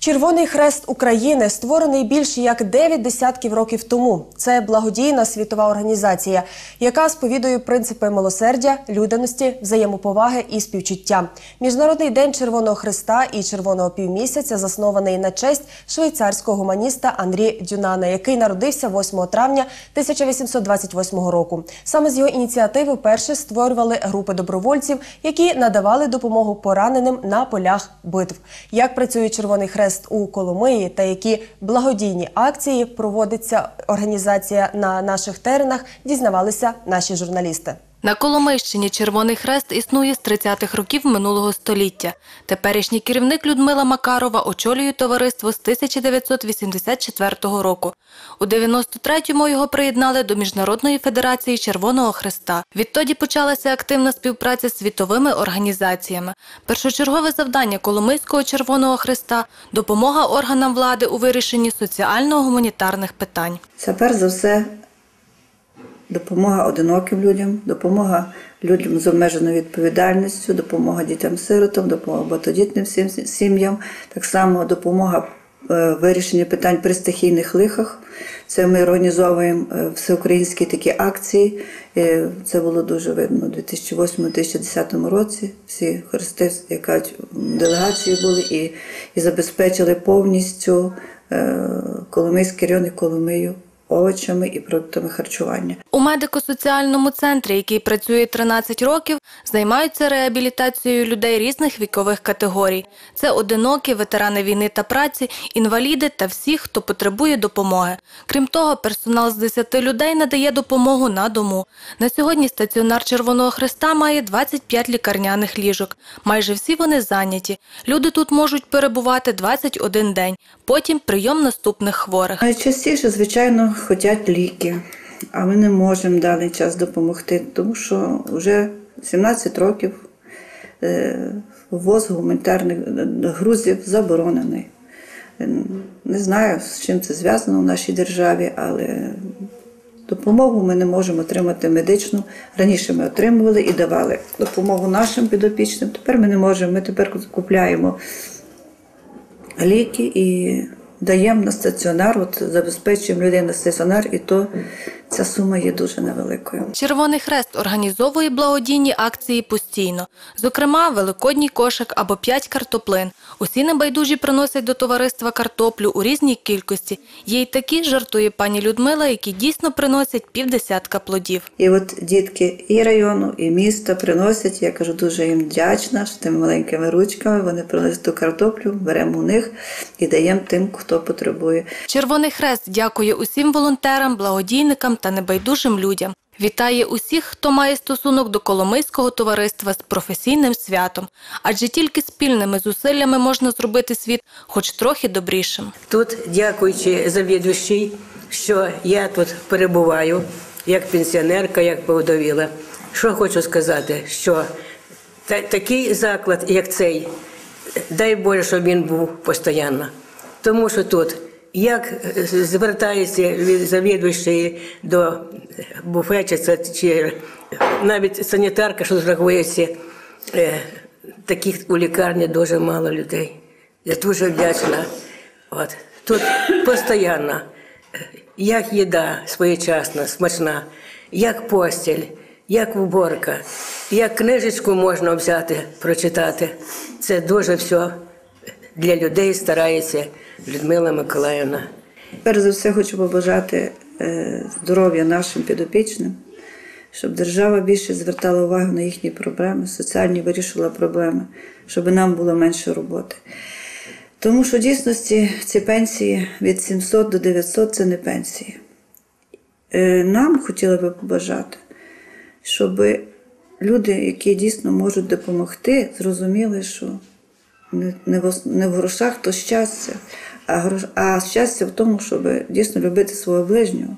Червоний хрест України створений більше як 9 десятків років тому. Це благодійна світова організація, яка сповідує принципи милосердя, людяності, взаємоповаги і співчуття. Міжнародний день Червоного Хреста і Червоного півмісяця заснований на честь швейцарського гуманіста Андрі Дюнана, який народився 8 травня 1828 року. Саме з його ініціативи вперше створювали групи добровольців, які надавали допомогу пораненим на полях битв. Як працює Червоний Хрест у Коломиї та які благодійні акції проводиться організація на наших теренах, дізнавалися наші журналісти. На Коломийщині Червоний Хрест існує з 30-х років минулого століття. Теперішній керівник Людмила Макарова очолює товариство з 1984 року. У 93-му його приєднали до Міжнародної федерації Червоного Хреста. Відтоді почалася активна співпраця з світовими організаціями. Першочергове завдання Коломийського Червоного Хреста – допомога органам влади у вирішенні соціально-гуманітарних питань. Це перш за все допомога одиноким людям, допомога людям з обмеженою відповідальністю, допомога дітям-сиротам, допомога багатодітним сім'ям, так само допомога е, вирішення питань при стихійних лихах. Це ми організовуємо е, всеукраїнські такі акції. Е, Це було дуже видно у 2008-2010 році. Всі хрести, як делегації були і, і забезпечили повністю Коломийський район і Коломию овочами і продуктами харчування. У медико-соціальному центрі, який працює 13 років, займаються реабілітацією людей різних вікових категорій. Це одинокі, ветерани війни та праці, інваліди та всі, хто потребує допомоги. Крім того, персонал з 10 людей надає допомогу на дому. На сьогодні стаціонар Червоного Хреста має 25 лікарняних ліжок. Майже всі вони зайняті. Люди тут можуть перебувати 21 день. Потім прийом наступних хворих. Найчастіше, звичайно, хочуть ліки, а ми не можемо в даний час допомогти, тому що вже 17 років е, ввоз гуманітарних грузів заборонений. Е, Не знаю, з чим це зв'язано в нашій державі, але допомогу ми не можемо отримати медичну. Раніше ми отримували і давали допомогу нашим підопічним. Тепер ми не можемо. Ми тепер купляємо ліки і даємо на стаціонар, от забезпечуємо людей на стаціонар, і то ця сума є дуже невеликою. Червоний Хрест організовує благодійні акції постійно. Зокрема, великодній кошик або 5 картоплин. Усі небайдужі приносять до товариства картоплю у різній кількості. Є й такі, жартує пані Людмила, які дійсно приносять півдесятка плодів. І от дітки і району, і міста приносять. Я кажу, дуже їм вдячна, що тими маленькими ручками вони приносять ту картоплю, беремо у них і даємо тим, хто потребує. Червоний Хрест дякує усім волонтерам, благодійникам та небайдужим людям. Вітає усіх, хто має стосунок до Коломийського товариства з професійним святом, адже тільки спільними зусиллями можна зробити світ хоч трохи добрішим. Тут, дякуючи завідувачій, що я тут перебуваю як пенсіонерка, як повдовіла. Що хочу сказати, що та- такий заклад, як цей, дай Боже, щоб він був постійно. Тому що тут, як е, звертається від завідувачі до буфетчиця чи навіть санітарка, що зрахується, е, таких у лікарні дуже мало людей. Я дуже вдячна. От. Тут постійно, е, як їда своєчасна, смачна, як постіль, як уборка, як книжечку можна взяти, прочитати. Це дуже все для людей старається Людмила Миколаївна. Перш за все хочу побажати е, здоров'я нашим підопічним, щоб держава більше звертала увагу на їхні проблеми, соціальні вирішила проблеми, щоб нам було менше роботи. Тому що в дійсності ці пенсії від 700 до 900 це не пенсії. Е, Нам хотіли би побажати, щоб люди, які дійсно можуть допомогти, зрозуміли, що не, в, не в грошах то щастя, а, грош, а щастя в тому, щоб дійсно любити свого ближнього.